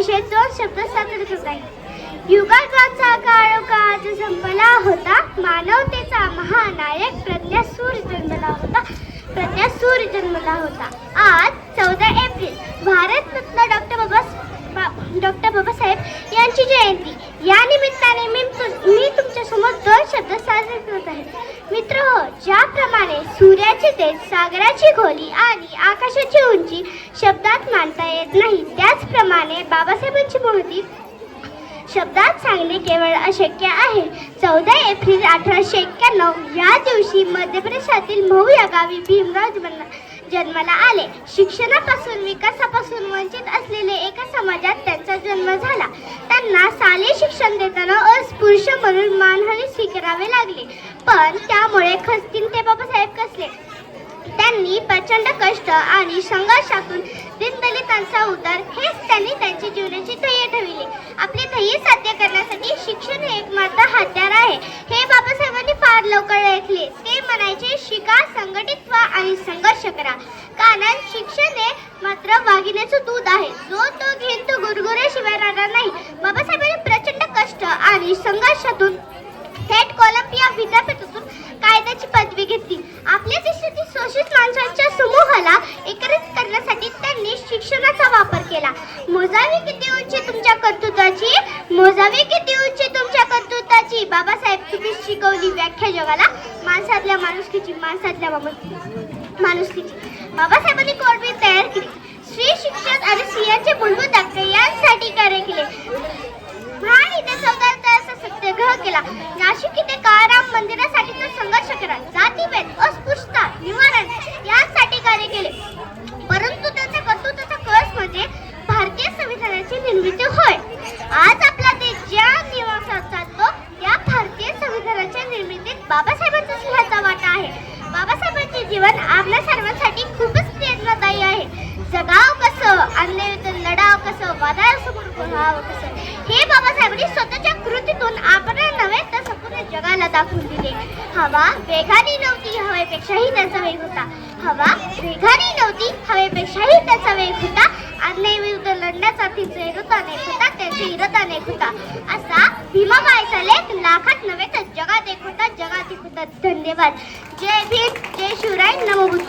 विषयी दोन शब्द सादर करत आहे युगाचा काळोखात संपला होता. मानवतेचा महानायक प्रज्ञासूर जन्मला होता. प्रज्ञासूर जन्मला होता. आज चौदा April Bharat Ratna doctor Baba doctor Babasaheb यांची जयंती. या निमित्ताने मी मी तुमच्यासमोर दोन शब्द साजरे करत आहे. मित्र हो ज्याप्रमाणे सूर्याची तेज सागराची खोली आणि आकाशाची उंची शब्दात मांडता येत नाही. त्याचप्रमाणे बाबासाहेबांची महती शब्दात सांगणे केवळ अशक्य आहे. चौदा एप्रिल अठराशे एक्क्याण्णव या दिवशी मध्य प्रदेशातील मऊ या गावी भीमराव जन्म- जन्माला आले. शिक्षणापासून विकासापासून वंचित असलेले एका समाजात त्यांचा जन्म झाला. त्यांना शालेय शिक्षण देताना अस्पृश्य म्हणून मानहानी स्वीकारावे लागले. पण त्यामुळे खचतील ते बाबासाहेब कसले त्यांनी प्रचंड कष्ट आणि संघर्षातून दिनदलितांचा उद्धार हेच त्यांनी त्यांची जीवनाची ध्येय ठेवले आपले ध्येय साध्य करण्यासाठी शिक्षण हे एकमात्र हत्यार आहे. हे बाबासाहेबांनी फार लवकर ऐकले. ते म्हणायचे शिका संघटित व्हा आणि संघर्ष करा. कारण शिक्षण हे मात्र वाघिणीचं दूध आहे. जो तो घेईन तो गुरगुऱ्याशिवाय राहणार नाही. बाबासाहेबांनी प्रचंड कष्ट आणि संघर्षातून थेट कोलंबिया केला. मोजावी किती उंची तुमच्या कर्तृत्वाची? मोजावी किती उंची तुमच्या कर्तृत्वाची? बाबासाहेब तुम्ही शिकवली व्याख्या जगाला? माणसातल्या माणुसकीची माणसातल्या माणुस- माणुसकीची. बाबासाहेब बाबासाहेबांचा सिंहाचा वाटा आहे. बाबासाहेबांचे जीवन आपल्या सर्वांसाठी खूपच प्रेरणादायी आहे. जगाव कसं आणले तर लढाव कसं वादळासमोर व्हावं कसं हे बाबासाहेबांनी स्वतःच्या कृतीतून आपल्या नव्हे तर संपूर्ण जगाला दाखवून दिले. हवा वेगाने नव्हती हवेपेक्षाही त्याचा वेग होता. हवा वेगाने नव्हती हवेपेक्षाही त्याचा वेग होता. अन्यायविरुद्ध लढण्याचा तिचा होता एक होता लेख होता असा भीमाबाईचा लेख लाखात नव्हे तर जगात एक होता जगात एक होता धन्यवाद. जय भीम जय शिवराय. नमोभूत